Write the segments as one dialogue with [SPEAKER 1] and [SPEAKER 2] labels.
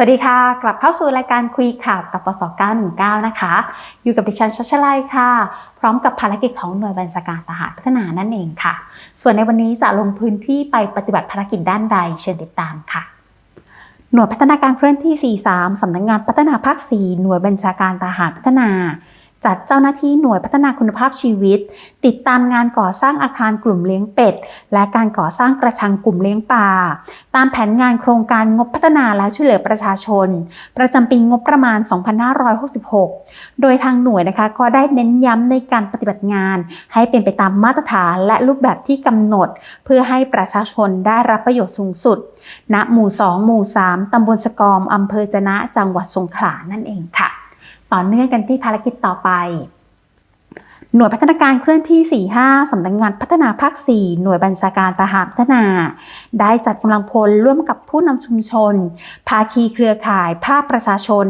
[SPEAKER 1] สวัสดีค่ะ กลับเข้าสู่รายการคุยข่าวกับปส919 นะคะ อยู่กับดิฉันชัชลัยค่ะ พร้อมกับภารกิจของหน่วยบัญชาการทหารพัฒนานั่นเองค่ะ ส่วนในวันนี้จะลงพื้นที่ไปปฏิบัติภารกิจด้านใดเชิญติดตามค่ะ หน่วยพัฒนาการเคลื่อนที่ 43 สำนักงงานพัฒนาภาค 4 หน่วยบัญชาการทหารพัฒนา จัดเจ้าหน้าที่หน่วยพัฒนาคุณภาพชีวิต ติดตามงานก่อสร้างอาคารกลุ่มเลี้ยงเป็ด และการก่อสร้างกระชังกลุ่มเลี้ยงปลาตามแผนงานโครงการงบพัฒนาและช่วยเหลือประชาชน ประจำปีงบประมาณ 2566 โดยทางหน่วยนะคะก็ได้เน้นย้ำในการปฏิบัติงาน ให้เป็นไปตามมาตรฐานและรูปแบบที่กำหนด เพื่อให้ประชาชนได้รับประโยชน์สูงสุดณหมู่ 2 หมู่ 3ตำบลสกอมอำเภอจะนะจังหวัดสงขลานั่นเองค่ะ ต่อเนื่องกันที่ภารกิจต่อไป หน่วยพัฒนาการเคลื่อนที่ 45 สำนักงงานพัฒนาภาค 4 หน่วยบัญชาการทหารพัฒนา ได้จัดกำลังพลร่วมกับผู้นำชุมชน ภาคีเครือข่าย ภาคประชาชน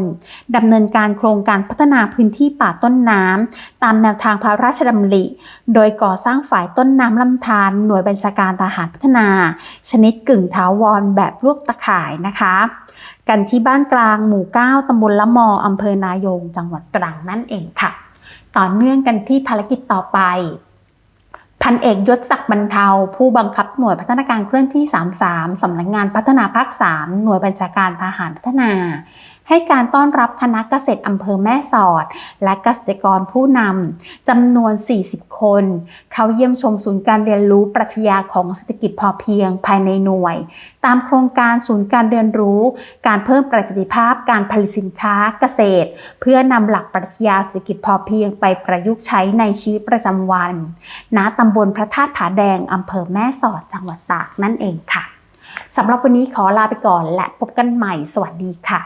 [SPEAKER 1] ดำเนินการโครงการพัฒนาพื้นที่ป่าต้นน้ำ ตามแนวทางพระราชดำริ โดยก่อสร้างฝ่ายต้นน้ำลำธาร หน่วยบัญชาการทหารพัฒนา ชนิดกึ่งถาวรแบบลวกตะข่ายนะคะ กันที่บ้านกลางหมู่ 9 ตำบลละมออำเภอนายง จังหวัดตรังนั่นเองค่ะ ต่อเนื่องกันที่ภารกิจต่อไป พันเอกยศศักดิ์บรรเทา ผู้บังคับหน่วยพัฒนาการเคลื่อนที่ 33 สำนักงงานพัฒนาภาค 3 หน่วยบัญชาการทหารพัฒนา ให้การต้อนรับคณะเกษตรอำเภอแม่สอด และเกษตรกรผู้นำจำนวน 40 คน เขาเยี่ยมชมศูนย์การเรียนรู้ปรัชญาของเศรษฐกิจพอเพียงภายในหน่วย ตามโครงการศูนย์การเรียนรู้ การเพิ่มประสิทธิภาพการผลิตสินค้าเกษตร เพื่อนำหลักปรัชญาเศรษฐกิจพอเพียงไปประยุกต์ใช้ในชีวิตประจำวัน ณตำบลพระธาตุผาแดงอำเภอแม่สอดจังหวัดตากนั่นเองค่ะสำหรับวันนี้ขอลาไปก่อนและพบกันใหม่ สวัสดีค่ะ